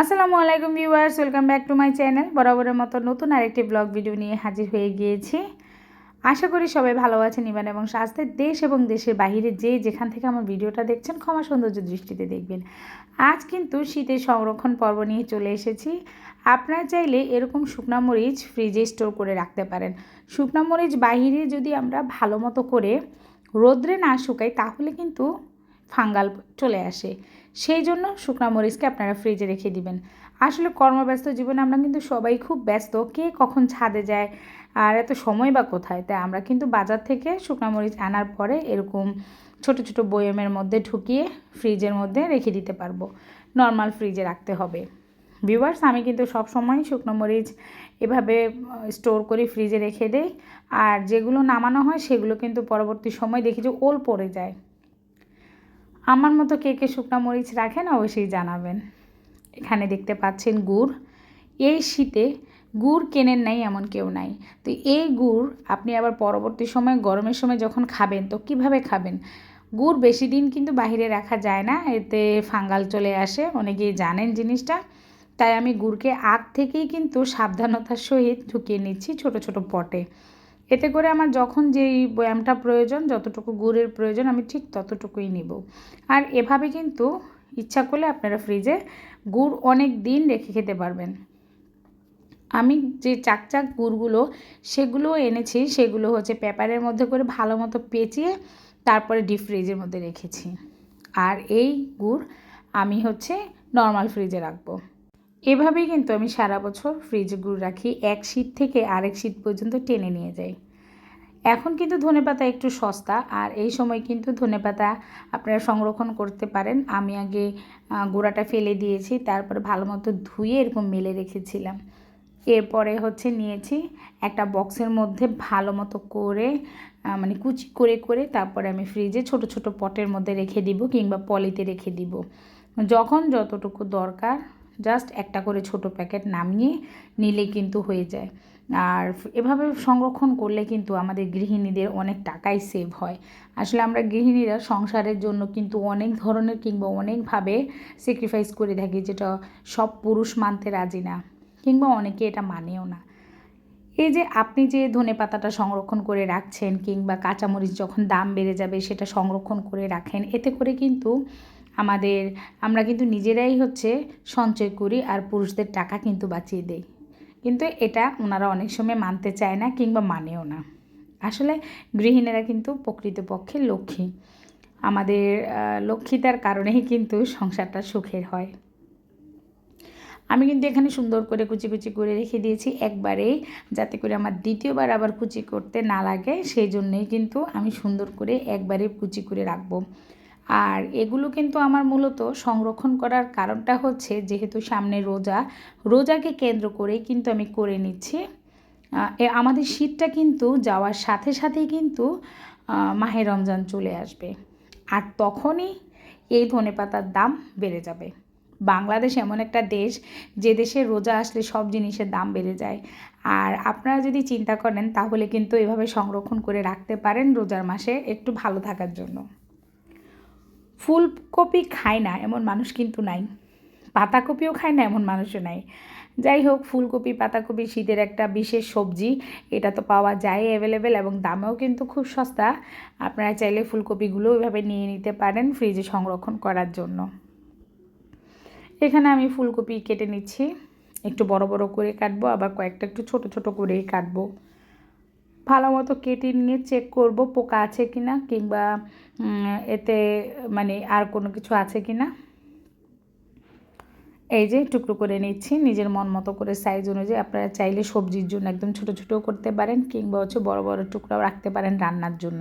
আসসালামু আলাইকুম viewers, welcome back to my channel. বরাবরের মতো নতুন আরেকটি ব্লগ ভিডিও নিয়ে হাজির হয়ে গিয়েছি। আশা করি সবাই ভালো আছেন ইবান এবং স্বাস্থ্যের দেশ এবং দেশের বাহিরে যে যেখান থেকে আমার ভিডিওটা দেখছেন, ক্ষমা সৌন্দর্য দৃষ্টিতে দেখবেন। আজ কিন্তু শীতের সংরক্ষণ পর্ব নিয়ে চলে এসেছি। আপনারা চাইলে এরকম শুকনা মরিচ ফ্রিজে স্টোর করে রাখতে পারেন। শুকনা মরিচ বাহিরে যদি আমরা ভালো মতো করে রোদ্রে না শুকাই, তাহলে কিন্তু ফাঙ্গাল চলে আসে। সেই জন্য শুকনো মরিচকে আপনারা ফ্রিজে রেখে দিবেন। আসলে কর্মব্যস্ত জীবনে আমরা কিন্তু সবাই খুব ব্যস্ত, কে কখন ছাদে যায় আর এত সময় বা কোথায়? তাই আমরা কিন্তু বাজার থেকে শুকনো মরিচ আনার পরে এরকম ছোট ছোট বয়মের মধ্যে ঢুকিয়ে ফ্রিজের মধ্যে রেখে দিতে পারব। নর্মাল ফ্রিজে রাখতে হবে। ভিউয়ার্স আমি কিন্তু সব সময় শুকনো মরিচ এভাবে স্টোর করে ফ্রিজে রেখে দেই। আর যেগুলো নামানো হয় সেগুলো কিন্তু পরবর্তী সময় দেখি যে ওল পড়ে যায়। আমার মতো কে কে শুকনো মরিচ রাখেন অবশ্যই জানাবেন। এখানে দেখতে পাচ্ছেন গুড়। এই শীতে গুড় কেনেন নাই এমন কেউ নাই। তো এই গুড় আপনি আবার পরবর্তী সময়, গরমের সময় যখন খাবেন, তো কীভাবে খাবেন? গুড় বেশি দিন কিন্তু বাহিরে রাখা যায় না, এতে ফাঙ্গাল চলে আসে, অনেকেই জানেন জিনিসটা। তাই আমি গুড়কে আগ থেকেই কিন্তু সাবধানতার সহিত ঢুকিয়ে নিচ্ছি ছোট ছোট পটে। এতে করে আমার যখন যেই ব্যায়ামটা প্রয়োজন, যতটুকু গুড়ের প্রয়োজন, আমি ঠিক ততটুকুই নিব। আর এভাবে কিন্তু ইচ্ছা করলে আপনারা ফ্রিজে গুড় অনেক দিন রেখে খেতে পারবেন। আমি যে চাকচাক গুড়গুলো, সেগুলো এনেছি, সেগুলো হচ্ছে পেপারের মধ্যে করে ভালো মতো পেঁচিয়ে তারপরে ডিপ ফ্রিজের মধ্যে রেখেছি। আর এই গুড় আমি হচ্ছে নর্মাল ফ্রিজে রাখব। এভাবেই কিন্তু আমি সারা বছর ফ্রিজে গুড় রাখি, এক শীত থেকে আরেক শীত পর্যন্ত টেনে নিয়ে যাই। এখন কিন্তু ধনেপাতা একটু সস্তা, আর এই সময় কিন্তু ধনেপাতা আপনারা সংরক্ষণ করতে পারেন। আমি আগে গোড়াটা ফেলে দিয়েছি, তারপরে ভালো মতো ধুয়ে এরকম মেলে রেখেছিলাম। এরপরে হচ্ছে নিয়েছি একটা বক্সের মধ্যে ভালো মতো করে মানে কুচি করে করে তারপরে আমি ফ্রিজে ছোট ছোট পটের মধ্যে রেখে দিব কিংবা পলিতে রেখে দিব। যখন যতটুকু দরকার জাস্ট একটা করে ছোট প্যাকেট নামিয়ে নিলে কিন্তু হয়ে যায়। আর এভাবে সংরক্ষণ করলে কিন্তু আমাদের গৃহিণীদের অনেক টাকাই সেভ হয়। আসলে আমরা গৃহিণীরা সংসারের জন্য কিন্তু অনেক ধরনের কিংবা অনেকভাবে স্যাক্রিফাইস করে থাকি যেটা সব পুরুষ মানতে রাজি না কিংবা অনেকে এটা মানেও না। এই যে আপনি যে ধনে পাতাটা সংরক্ষণ করে রাখছেন কিংবা কাঁচামরিচ যখন দাম বেড়ে যাবে সেটা সংরক্ষণ করে রাখেন, এতে করে কিন্তু আমাদের, আমরা কিন্তু নিজেরাই হচ্ছে সঞ্চয় করি আর পুরুষদের টাকা কিন্তু বাঁচিয়ে দেই। কিন্তু এটা ওনারা অনেক সময় মানতে চায় না কিংবা মানেও না। আসলে গৃহিণীরা কিন্তু প্রকৃতপক্ষে লক্ষ্মী। আমাদের লক্ষ্মীতার কারণেই কিন্তু সংসারটা সুখের হয়। আমি কিন্তু এখানে সুন্দর করে কুচি কুচি করে রেখে দিয়েছি একবারেই যাতে করে আমার দ্বিতীয়বার আবার কুচি করতে না লাগে, সেই জন্যেই কিন্তু আমি সুন্দর করে একবারে কুচি করে রাখব। আর এগুলো কিন্তু আমার মূলত সংরক্ষণ করার কারণটা হচ্ছে যেহেতু সামনে রোজা, রোজাকে কেন্দ্র করেই কিন্তু আমি করে নিচ্ছি। আমাদের শীতটা কিন্তু যাওয়ার সাথে সাথেই কিন্তু মাহে রমজান চলে আসবে। আর তখনই এই ধনে পাতার দাম বেড়ে যাবে। বাংলাদেশ এমন একটা দেশ, যে দেশে রোজা আসলে সব জিনিসের দাম বেড়ে যায়। আর আপনারা যদি চিন্তা করেন, তাহলে কিন্তু এভাবে সংরক্ষণ করে রাখতে পারেন রোজার মাসে একটু ভালো থাকার জন্য। ফুলকপি খায় না, এমন মানুষ কিন্তু নাই। পাতাকপিও খায় না, এমন মানুষও নাই। যাই হোক, ফুলকপি, পাতাকপি, শীতের একটা বিশেষ সবজি, এটা তো পাওয়া যায় অ্যাভেলেবেল এবং দামেও কিন্তু খুব সস্তা। আপনারা চাইলে ফুলকপিগুলো ওইভাবে নিয়ে নিতে পারেন ফ্রিজে সংরক্ষণ করার জন্য। এখানে আমি ফুলকপি কেটে নিচ্ছি। একটু বড় বড় করে কাটবো, আবার কয়েকটা একটু ছোট ছোট করেই কাটবো। ভালো মতো কেটে নিয়ে চেক করব পোকা আছে কি না কিংবা এতে মানে আর কোনো কিছু আছে কি না এই যে টুকরো করে নিচ্ছি, নিজের মন মতো করে সাইজ অনুযায়ী আপনারা চাইলে সবজির জন্য একদম ছোট ছোটো করতে পারেন কিংবা হচ্ছে বড় বড় টুকরাও রাখতে পারেন রান্নার জন্য।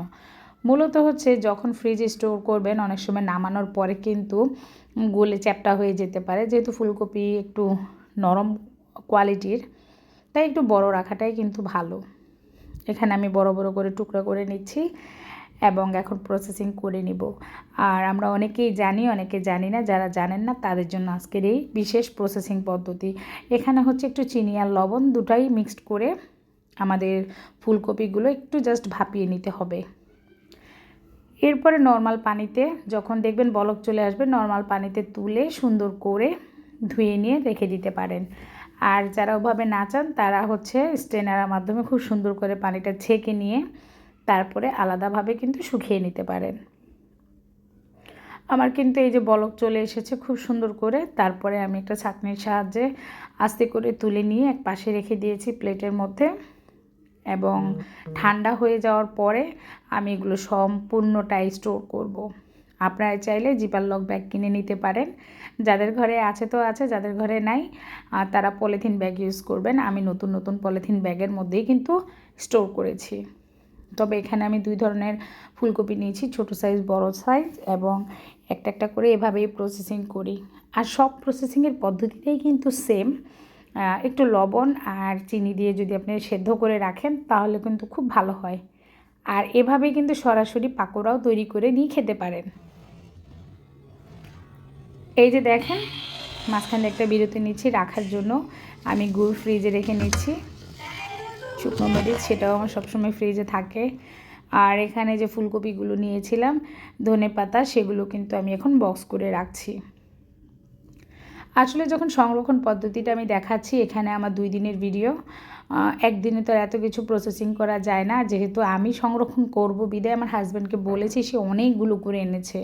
মূলত হচ্ছে যখন ফ্রিজে স্টোর করবেন, অনেক সময় নামানোর পরে কিন্তু গোলে চ্যাপটা হয়ে যেতে পারে। যেহেতু ফুলকপি একটু নরম কোয়ালিটির তাই একটু বড় রাখাটাই কিন্তু ভালো। এখানে আমি বড় বড় করে টুকরা করে নিচ্ছি এবং এখন প্রসেসিং করে নিব। আর আমরা অনেকেই জানি, অনেকে জানি না, যারা জানেন না তাদের জন্য আজকের এই বিশেষ প্রসেসিং পদ্ধতি। এখানে হচ্ছে একটু চিনি আর লবণ দুটাই মিক্সড করে আমাদের ফুলকপিগুলো একটু জাস্ট ভাপিয়ে নিতে হবে। এরপরে নর্মাল পানিতে যখন দেখবেন বলক চলে আসবে নর্মাল পানিতে তুলে সুন্দর করে ধুয়ে নিয়ে রেখে দিতে পারেন। আর যারা ওভাবে না চান তারা হচ্ছে স্ট্রেনারের মাধ্যমে খুব সুন্দর করে পানিটা ছেঁকে নিয়ে তারপরে আলাদাভাবে কিন্তু শুকিয়ে নিতে পারেন আমার কিন্তু এই যে বলক চলে এসেছে খুব সুন্দর করে তারপরে আমি একটা ছাঁকনির সাহায্যে আস্তে করে তুলে নিয়ে এক পাশে রেখে দিয়েছি প্লেটের মধ্যে এবং ঠান্ডা হয়ে যাওয়ার পরে আমি এগুলো সম্পূর্ণটাই স্টোর করব। আপনারা চাইলে জিপার লক ব্যাগ কিনে নিতে পারেন। যাদের ঘরে আছে তো আছে, যাদের ঘরে নাই তারা পলিথিন ব্যাগ ইউজ করবেন। আমি নতুন নতুন পলিথিন ব্যাগের মধ্যেই কিন্তু স্টোর করেছি। তবে এখানে আমি দুই ধরনের ফুলকপি নিয়েছি, ছোট সাইজ বড় সাইজ এবং একটা একটা করে এভাবেই প্রসেসিং করি। আর সব প্রসেসিংয়ের পদ্ধতিটাই কিন্তু সেম একটু লবণ আর চিনি দিয়ে যদি আপনি সেদ্ধ করে রাখেন, তাহলে কিন্তু খুব ভালো হয়। আর এভাবে কিন্তু সরাসরি পাকোড়াও তৈরি করে নিয়ে খেতে পারেন। এই যে দেখেন, মাঝখানে একটা বিরতি নিচ্ছি, রাখার জন্য। আমি গুড় ফ্রিজে রেখে নিচ্ছি। শুকনো মরিচ, সেটাও আমার সবসময় ফ্রিজে থাকে। আর এখানে যে ফুলকপিগুলো নিয়েছিলাম, ধনে পাতা, সেগুলো কিন্তু আমি এখন বক্স করে রাখছি। আসলে যখন সংরক্ষণ পদ্ধতিটা আমি দেখাচ্ছি, এখানে আমার দুই দিনের ভিডিও একদিনে তো এত কিছু প্রসেসিং করা যায় না। যেহেতু আমি সংরক্ষণ করব বিদায়, আমার হাজব্যান্ডকে বলেছি, সে অনেকগুলো করে এনেছে।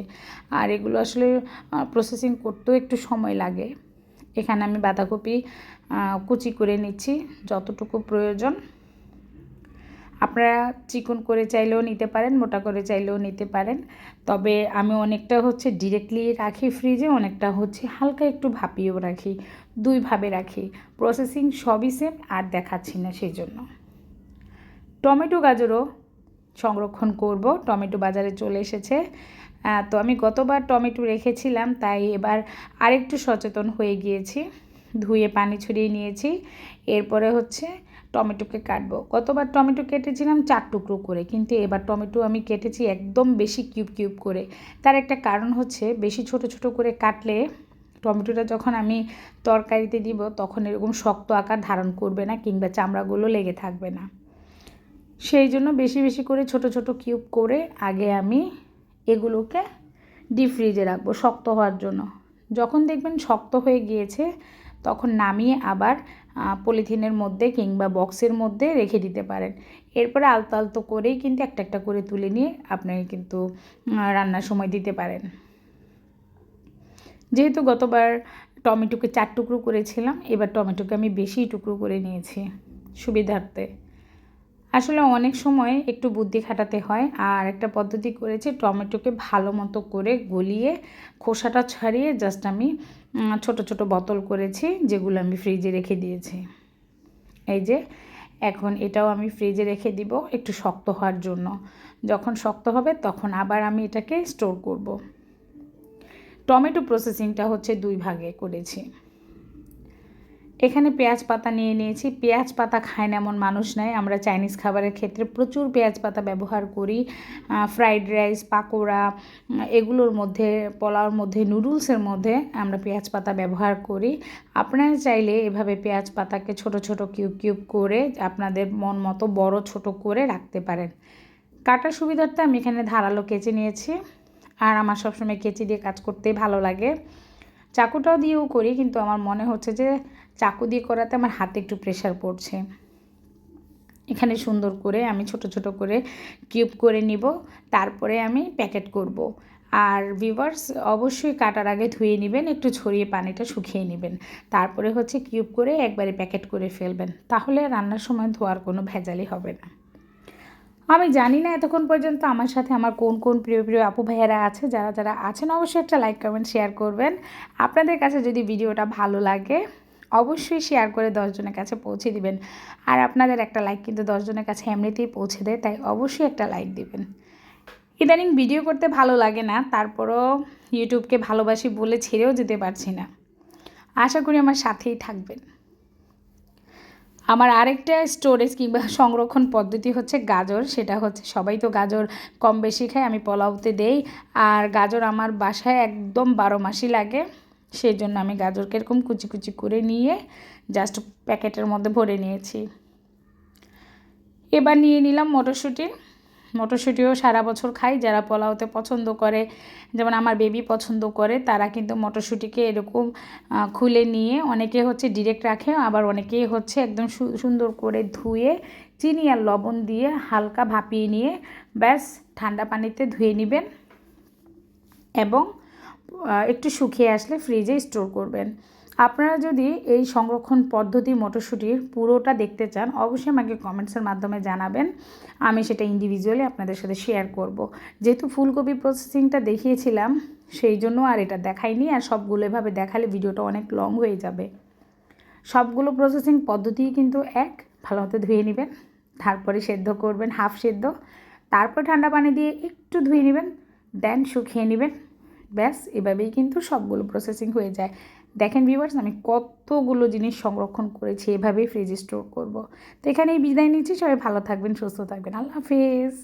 আর এগুলো আসলে প্রসেসিং করতেও একটু সময় লাগে। এখানে আমি বাঁধাকপি কুচি করে নিচ্ছি, যতটুকু প্রয়োজন। আপনারা চিকন করে চাইলেও নিতে পারেন, মোটা করে চাইলেও নিতে পারেন। তবে আমি অনেকটা হচ্ছে ডিরেক্টলি রাখি ফ্রিজে অনেকটা হচ্ছে হালকা একটু ভাপিয়েও রাখি। দুইভাবে রাখি। প্রসেসিং সবই সেম আর দেখাচ্ছি না সেই জন্য। টমেটো গাজরও সংরক্ষণ করব। টমেটো বাজারে চলে এসেছে। তো আমি গতবার টমেটো রেখেছিলাম, তাই এবার আরেকটু সচেতন হয়ে গিয়েছি। ধুয়ে পানি ছড়িয়ে নিয়েছি। এরপরে হচ্ছে টমেটোকে কাটবো। গতবার টমেটো কেটেছিলাম চার টুকরো করে, কিন্তু এবার টমেটো আমি কেটেছি একদম বেশি কিউব কিউব করে। তার একটা কারণ হচ্ছে, বেশি ছোট ছোট করে কাটলে টমেটোটা যখন আমি তরকারিতে দিব, তখন এরকম শক্ত আকার ধারণ করবে না কিংবা চামড়াগুলো লেগে থাকবে না। সেই জন্য বেশি বেশি করে ছোট ছোট কিউব করে আগে আমি এগুলোকে ডিপ ফ্রিজে রাখব শক্ত হওয়ার জন্য। যখন দেখবেন শক্ত হয়ে গিয়েছে, তখন নামিয়ে আবার পলিথিনের মধ্যে কিংবা বক্সের মধ্যে রেখে দিতে পারেন। এরপরে আলতো আলতো করেই কিন্তু একটা একটা করে তুলে নিয়ে আপনি কিন্তু রান্নার সময় দিতে পারেন। যেহেতু গতবার টমেটোকে চার টুকরো করেছিলাম, এবার টমেটোকে আমি বেশি টুকরো করে নিয়েছি সুবিধার্থে। আসলে অনেক সময় একটু বুদ্ধি খাটাতে হয়, আর একটা পদ্ধতি করেছি টমেটোকে ভালো মতো করে গলিয়ে, খোসাটা ছাড়িয়ে জাস্ট আমি ছোট ছোট বোতল করেছি, যেগুলো আমি ফ্রিজে রেখে দিয়েছি। এই যে, এখন এটাও আমি ফ্রিজে রেখে দিব একটু শক্ত হওয়ার জন্য। যখন শক্ত হবে তখন আবার আমি এটাকে স্টোর করব। টমেটো প্রসেসিংটা হচ্ছে দুই ভাগে করেছি। এখানে পেঁয়াজ পাতা নিয়ে নিয়েছি। পেঁয়াজ পাতা খায় না এমন মানুষ নাই। আমরা চাইনিজ খাবারের ক্ষেত্রে প্রচুর পেঁয়াজ পাতা ব্যবহার করি। ফ্রাইড রাইস, পাকোড়া এগুলোর মধ্যে, পোলাওর মধ্যে, নুডলসের মধ্যে আমরা পেঁয়াজ পাতা ব্যবহার করি। আপনারা চাইলে এভাবে পেঁয়াজ পাতাকে ছোট ছোট কিউব কিউব করে আপনাদের মন মতো বড় ছোট করে রাখতে পারেন। কাটার সুবিধার্থে আমি এখানে ধারালো কেচে নিয়েছি। আর আমার সবসময় কেচি দিয়ে কাজ করতেই ভালো লাগে। চাকুটাও দিয়েও করি, কিন্তু আমার মনে হচ্ছে যে চাকু দিয়ে করাতে আমার হাতে একটু প্রেশার পড়ছে। এখানে সুন্দর করে আমি ছোট ছোট করে কিউব করে নিব, তারপরে আমি প্যাকেট করব। আর ভিভার্স অবশ্যই কাটার আগে ধুয়ে নেবেন, একটু ছড়িয়ে পানিটা শুকিয়ে নেবেন। তারপরে হচ্ছে কিউব করে একবারে প্যাকেট করে ফেলবেন। তাহলে রান্নার সময় ধোয়ার কোনো ভেজালি হবে না। আমি জানি না এতক্ষণ পর্যন্ত আমার সাথে আমার কোন কোন প্রিয় প্রিয় আপু ভাইয়েরা আছে, যারা যারা আছেন, অবশ্যই একটা লাইক কমেন্ট শেয়ার করবেন। আপনাদের কাছে যদি ভিডিওটা ভালো লাগে, অবশ্যই শেয়ার করে দশজনের কাছে পৌঁছে দিবেন। আর আপনাদের একটা লাইক কিন্তু দশজনের কাছে এমনিতেই পৌঁছে দেয়, তাই অবশ্যই একটা লাইক দিবেন। ইদানিং ভিডিও করতে ভালো লাগে না, তারপরও ইউটিউবকে ভালোবাসি বলে ছেড়েও যেতে পারছি না। আশা করি আমার সাথেই থাকবেন। আমার আরেকটা স্টোরেজ কিংবা সংরক্ষণ পদ্ধতি হচ্ছে গাজর, সেটা হচ্ছে সবাই তো গাজর কম বেশি খায়, আমি পোলাওতে দেই। আর গাজর আমার বাসায় একদম বারো মাসই লাগে, সেই জন্য আমি গাজরকে এরকম কুচি কুচি করে নিয়ে জাস্ট প্যাকেটের মধ্যে ভরে নিয়েছি। এবার নিয়ে নিলাম মটরশুঁটি। মটরশুঁটিও সারা বছর খাই, যারা পোলাওতে পছন্দ করে, যেমন আমার বেবি পছন্দ করে, তারা কিন্তু মটরশুঁটিকে এরকম খুলে নিয়ে অনেকে হচ্ছে ডিরেক্ট রাখে, আবার অনেকেই হচ্ছে একদম সুন্দর করে ধুয়ে চিনি আর লবণ দিয়ে হালকা ভাপিয়ে নিয়ে ব্যাস ঠান্ডা পানিতে ধুয়ে নেবেন এবং একটু শুকিয়ে আসলে ফ্রিজে স্টোর করবেন। আপনারা যদি এই সংরক্ষণ পদ্ধতি মটরশুঁটির পুরোটা দেখতে চান, অবশ্যই আমাকে কমেন্টসের মাধ্যমে জানাবেন। আমি সেটা ইন্ডিভিজুয়ালি আপনাদের সাথে শেয়ার করব। যেহেতু ফুলকপি প্রসেসিংটা দেখিয়েছিলাম সেই জন্য আর এটা দেখাইনি। আর সবগুলো এভাবে দেখালে ভিডিওটা অনেক লং হয়ে যাবে। সবগুলো প্রসেসিং পদ্ধতিই কিন্তু এক, ভালো মতো ধুয়ে নেবেন, তারপরে সেদ্ধ করবেন হাফ সেদ্ধ। তারপর ঠান্ডা পানি দিয়ে একটু ধুয়ে নেবেন দেন শুকিয়ে নেবেন। ব্যাস, এভাবেই কিন্তু সবগুলো প্রসেসিং হয়ে যায়। দেখেন ভিউয়ার্স আমি কতগুলো জিনিস সংরক্ষণ করেছি, এভাবেই ফ্রিজে স্টোর করব। তো এখানেই বিদায় নিচ্ছি, সবাই ভালো থাকবেন, সুস্থ থাকবেন। আল্লাহ হাফেজ।